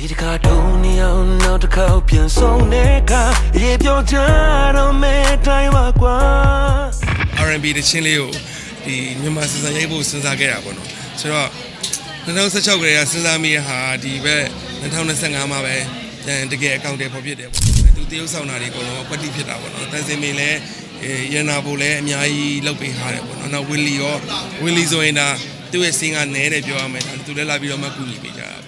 ဒီတခါဒုံနေအောင်နောက်တစ်ခေါက်ပြန်ဆုံးတဲ့အခါရေပြောကြတော့မဲ့တိုင်းပါကွာ R&B တချင်းလေးကိုဒီမြန်မာစံစံရိုက်ဖို့စဉ်းစားခဲ့တာပေါ့နော်ဆိုတော့2016ကလေးကစဉ်းစားမိတဲ့ဟာဒီဘက်2025မှာပဲအဲတကယ်အကောင့်တွေပေါ်ဖြစ်တယ်ပေါ့သူတရုပ်ဆောင်တာတွေအကုန်လုံးကွက်တိဖြစ်တာပေါ့နော်တန်စင်မင်းလည်းအဲရန်နာဖို့လည်းအများကြီးလုပ်ပေးထားတယ်ပေါ့နော်နောက်ဝီလီရောဝီလီဆိုရင်ဒါသူ့ရဲ့စင်းကနဲတယ်ပြောရမယ်ဒါသူလည်းလာပြီးတော့မှကူညီပေးကြတာ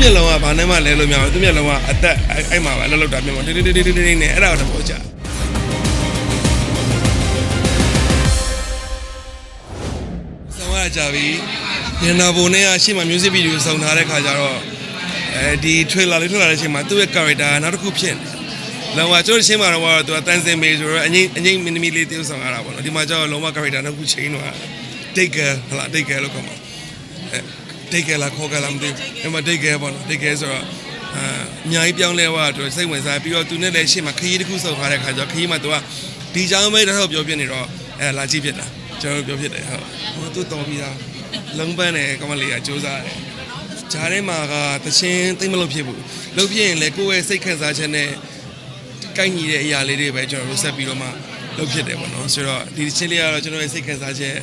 မျက်လုံးကဘာနဲ့မှလဲလို့မရဘူးသူမျက်လုံးကအသက်အဲ့အဲ့မှာပဲလှုပ်လှုပ်တာမြင်မှာတိတိတိတိတိတိနဲ့အဲ့ဒါတော့ကြဆောင်းရကြပြီညနာဘုံနဲ့အရှိမ music video ဆောင်းထားတဲ့ခါကျတော့အဲဒီ trailer လေးထွက်လာတဲ့အချိန်မှာသူ့ရဲ့ character နောက်တစ်ခုဖြစ်နေလောကကျိုးချင်းမှာတော့သူကတန်စင်မေဆိုတော့အငိမ့်အငိမ့်မင်းသမီးလေးတယောက်ဆောင်ရတာပေါ့နော်ဒီမှာကျတော့လုံးဝ character နောက်ခု change တော့တိတ်ကဟလာတိတ်ကလို့ခေါ်မှာအဲ တိတ်ကလာခေါ်ကလာမသိဘူးဒီမှာတိတ်ကပေါ့နော်တိတ်ကဆိုတော့အာအများကြီးပြောင်းလဲသွားတော့စိတ်ဝင်စားပြီးတော့သူနဲ့လည်းရှေ့မှာခရီးတစ်ခုစုံထားတဲ့ခါကျတော့ခရီးမှာသူကဒီကြောင်မဲတော့ပြောပြနေတော့အဲလာကြည့်ဖြစ်တာကျွန်တော်ပြောဖြစ်တယ်ဟုတ်ဟိုသူတော်ပြီးသားလုံးပန်းနဲ့ကမလေးကစူးစားတယ်ဂျားထဲမှာကတချင်းသိမ့်မလို့ဖြစ်ဘူးလုပ်ဖြစ်ရင်လည်းကိုယ့်ရဲ့စိတ်ခံစားချက်နဲ့ကိုက်ညီတဲ့အရာလေးတွေပဲကျွန်တော်တို့ဆက်ပြီးတော့မှလုပ်ဖြစ်တယ်ပေါ့နော်ဆိုတော့ဒီချင်းလေးကတော့ကျွန်တော်ရဲ့စိတ်ခံစားချက်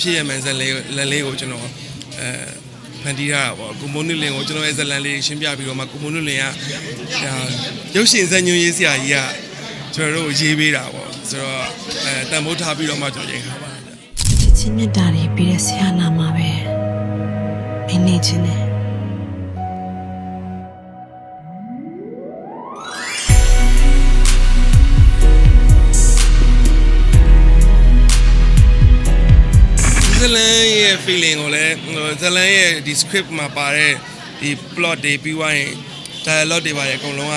ဖြစ်ရမှန်စက်လေးလက်လေးကိုကျွန်တော်အဲ ဖန်တီးရတာပေါ့ကိုမိုးနုလင်ကိုကျွန်တော်ရဲ့ဇက်လန်လေးရှင်းပြပြီးတော့မှကိုမိုးနုလင်ကဒါရုပ်ရှင်ဇာတ်ညွှန်းရေးဆရာကြီးကကျွန်တော်တို့ရေးပေးတာပေါ့ဆိုတော့အဲတန်ဖိုးထားပြီးတော့မှကျွန်တော်ရေးခါပါတယ်ဗျချစ်ချင်းမြတ်တာတွေပြီးတဲ့ဆရာနာမှာပဲအင်းနေချင်းနဲ့ လန်ရဲ့ feeling ကိုလည်းဇလန်ရဲ့ဒီ script မှာပါတဲ့ဒီ plot တွေပြီးသွားရင် dialogue တွေပါတယ်အကုန်လုံးက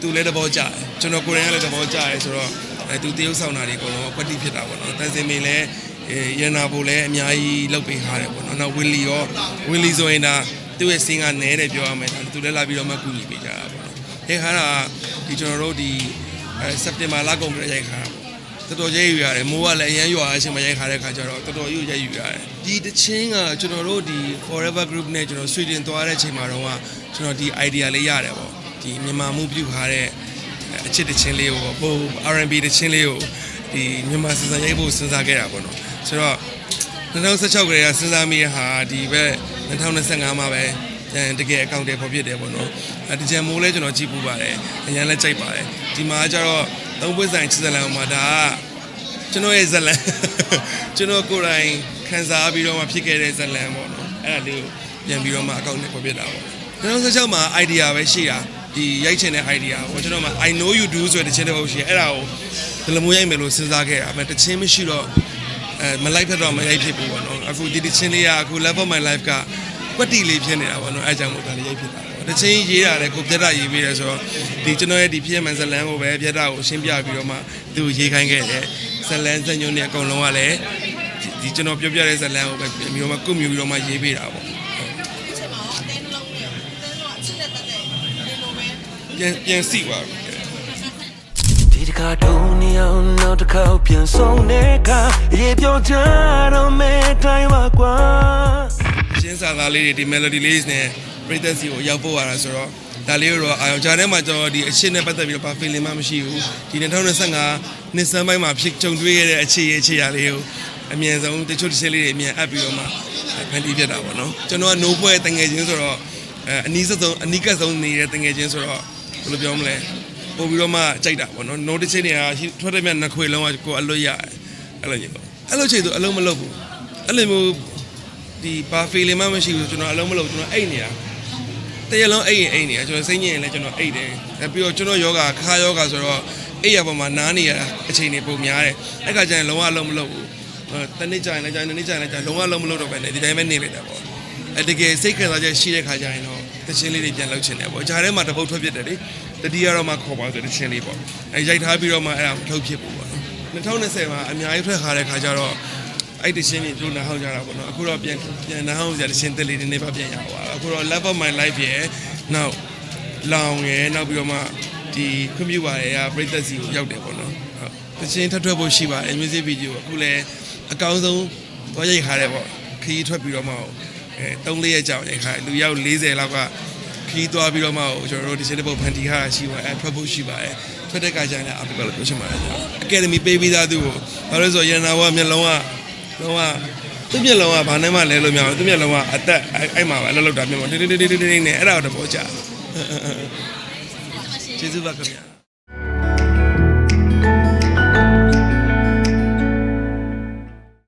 သူလည်းသဘောကျတယ်ကျွန်တော်ကိုယ်တိုင်ကလည်းသဘောကျတယ်ဆိုတော့အဲသူတရုပ်ဆောင်တာတွေအကုန်လုံးကွက်တိဖြစ်တာပေါ့နော်တန်စင်မင်းလည်းအဲရန်နာဖို့လည်းအများကြီးလုပ်ပေးထားတယ်ပေါ့နော်နောက်ဝီလီရောဝီလီဆိုရင်ဒါသူ့ရဲ့စင်းကနဲတယ်ပြောရမယ်ဒါသူလည်းလာပြီးတော့မှကူညီပေးကြတာပေါ့နော်အဲခါတာဒီကျွန်တော်တို့ဒီအဲစက်တင်ဘာလကုန်ပြည့်ရိုက်ခါတာပေါ့ တော်တော်ရိုက်ယူရတယ်မိုးကလည်းအရန်ရွာအချိန်မှာရိုက်ခါတဲ့ခါကျတော့တော်တော်ရိုက်ရိုက်ယူရတယ်ဒီတချင်းကကျွန်တော်တို့ဒီ forever group နဲ့ကျွန်တော်ဆွေတင်သွားတဲ့အချိန်မှာတော့ကကျွန်တော်ဒီ idea လေးရတယ်ပေါ့ဒီမြန်မာမှုပြုခါတဲ့အချစ်တချင်းလေးကိုပေါ့ဟို R&B တချင်းလေးကိုဒီမြန်မာစံစံရိုက်ဖို့စဉ်းစားခဲ့တာပေါ့နော်ဆိုတော့2016ကလေးကစဉ်းစားမိတဲ့ဟာဒီဘက်2025မှာပဲအဲတကယ်အကောင့်တွေပေါ်ဖြစ်တယ်ပေါ့နော်အဲဒီကြံမိုးလဲကျွန်တော်ကြည့်ပူပါတယ်အရင်လဲကြိုက်ပါတယ်ဒီမှာကျတော့ သုံးပွင့်ဆိုင်ချစ်စလန်မှာဒါကကျွန်တော်ရဲ့ဇလန်ကျွန်တော်ကိုယ်တိုင်ခံစားပြီးတော့မှဖြစ်ခဲ့တဲ့ဇလန်ပေါ့နော်အဲ့ဒါလေးကိုပြန်ပြီးတော့မှအကောင့်နဲ့ပေါ်ဖြစ်တာပေါ့2016မှာ idea ပဲရှိတာဒီရိုက်ချင်တဲ့ idea ပေါ့ကျွန်တော်မှ I know you do ဆိုတဲ့တခြင်းတစ်ပုဒ်ရှိတယ်အဲ့ဒါကိုဒီလိုမျိုးရိုက်မယ်လို့စဉ်းစားခဲ့တာအဲ့တခြင်းမရှိတော့အဲမလိုက်ဖက်တော့မရိုက်ဖြစ်ဘူးပေါ့နော်အခုဒီတချင်းလေးကအခု love of my life က ကွက်တီလေးဖြစ်နေတာပေါ့နော်အဲကြောင့်မို့ဒါလေးရိုက်ဖြစ်တာပေါ့တချင်းရေးတာလည်းကိုပြတ်တာရေးပေးတယ်ဆိုတော့ဒီကျွန်တော်ရဲ့ဒီဖြစ်ရမှန်ဇလန်ကိုပဲပြတ်တာကိုရှင်းပြပြီးတော့မှသူရေးခိုင်းခဲ့တယ်ဇလန်စညုံနဲ့အကုန်လုံးကလည်းဒီကျွန်တော်ပြောပြတဲ့ဇလန်ကိုပဲပြီးတော့မှကုမြူပြီးတော့မှရေးပေးတာပေါ့ပြန်ပြန်စီပါပြီဒီတခါဒုံနေအောင်နောက်တစ်ခေါက်ပြန်ဆုံးတဲ့အခါရေပြောကြတော့မဲ့တိုင်းပါ ကွာရှင်းစာသားလေးတွေဒီ melody လေးနဲ့ပရိသတ်စီကိုရောက်ပို့ရတာဆိုတော့ဒါလေးတော့အာရုံကြားထဲမှာကျွန်တော်ဒီအရှင်းနဲ့ပတ်သက်ပြီးတော့ဘာ feeling မှမရှိဘူးဒီ2025နှစ်စမ်းပိုင်းမှာဖြစ်ကြုံတွေ့ရတဲ့အခြေအခြေအရာလေးကိုအမြင်ဆုံးတချို့တစ်ချက်လေးတွေအမြင်အပ်ပြီးတော့မှဖန်တီးပြတာပေါ့နော်ကျွန်တော်က no ပွဲတငယ်ချင်းဆိုတော့အဲအနီးဆုံးအနီးကပ်ဆုံးနေတဲ့တငယ်ချင်းဆိုတော့ဘယ်လိုပြောမလဲပို့ပြီးတော့မှကြိုက်တာပေါ့နော် no တစ်ချက်တွေကထွက်တဲ့မြတ်နှစ်ခွေလုံးကကိုအလွတ်ရတယ်အဲ့လိုမျိုးပေါ့အဲ့လိုချိန်ဆိုအလုံးမလုပ်ဘူးအဲ့လိုမျိုး ဒီဘာ feeling မှမရှိဘူးကျွန်တော်အလုံးမလုံးကျွန်တော်အိတ်နေတာတရက်လုံးအိတ်ရင်အိတ်နေတာကျွန်တော်စိတ်ညစ်ရင်လည်းကျွန်တော်အိတ်တယ်အဲပြီးတော့ကျွန်တော်ယောဂခါယောဂဆိုတော့အိတ်ရပေါ်မှာနားနေရတာအချိန်တွေပုံများတယ်အဲ့ခါကျရင်လုံးဝအလုံးမလုံးဘူးတနေ့ကျရင်လည်းကျရင်တနေ့ကျရင်လည်းကျလုံးဝအလုံးမလုံးတော့ပဲねဒီတိုင်းပဲနေလိုက်တာပေါ့အဲတကယ်စိတ်ခံစားချက်ရှိတဲ့ခါကျရင်တော့တချင်းလေးတွေပြန်လုပ်ချင်တယ်ပေါ့ဂျားထဲမှာတပုတ်ထွက်ဖြစ်တယ်လေတတိယတော့မှခေါ်ပါဆိုတချင်းလေးပေါ့အဲရိုက်ထားပြီးတော့မှအဲ့ဒါမထုတ်ဖြစ်ဘူးပေါ့နော်2020မှာအများကြီးထွက်ခါတဲ့ခါကျတော့ အဲ့တချင်းကြီးတို့နားဟောင်းကြတာပေါ့နော်အခုတော့ပြန်ပြန်နားဟောင်းကြတချင်းတက်လေးတွေနေပါပြန်ရပါအခုတော့ love of my life ရဲ့နောက်လောင်ရဲ့နောက်ပြီးတော့မှဒီ computer ရဲ့ပရိသတ်စီကိုရောက်တယ်ပေါ့နော်ဟုတ်တချင်းထပ်ထွက်ဖို့ရှိပါတယ် music video အခုလည်းအကောင်းဆုံးသွားရိုက်ခါတယ်ပေါ့ခရီးထွက်ပြီးတော့မှအဲ3လေးရက်ကြာရိုက်ခါတယ်လူရောက်40လောက်ကခရီးသွားပြီးတော့မှကျွန်တော်တို့ဒီစင်းတစ်ပုတ်ဖန်တီခါရှိပါအဲထွက်ဖို့ရှိပါတယ်ထွက်တဲ့ကကြရင်အားပြပါလို့ပြောချင်ပါတယ်အကယ်ဒမီပေးပြီးသားသူကိုဘာလို့လဲဆိုရန်နာဝမျက်လုံးက လုံးဝသူ့မျက်လုံးကဘာနဲ့မှလဲလို့မရဘူးသူ့မျက်လုံးကအသက်အဲ့မှာပဲအလုပ်လုပ်တာမျက်မှောက်တင်းတင်းတင်းတင်းတင်းနဲ့အဲ့ဒါတော့တဘောကြကျေးဇူးပါခင်ဗျာ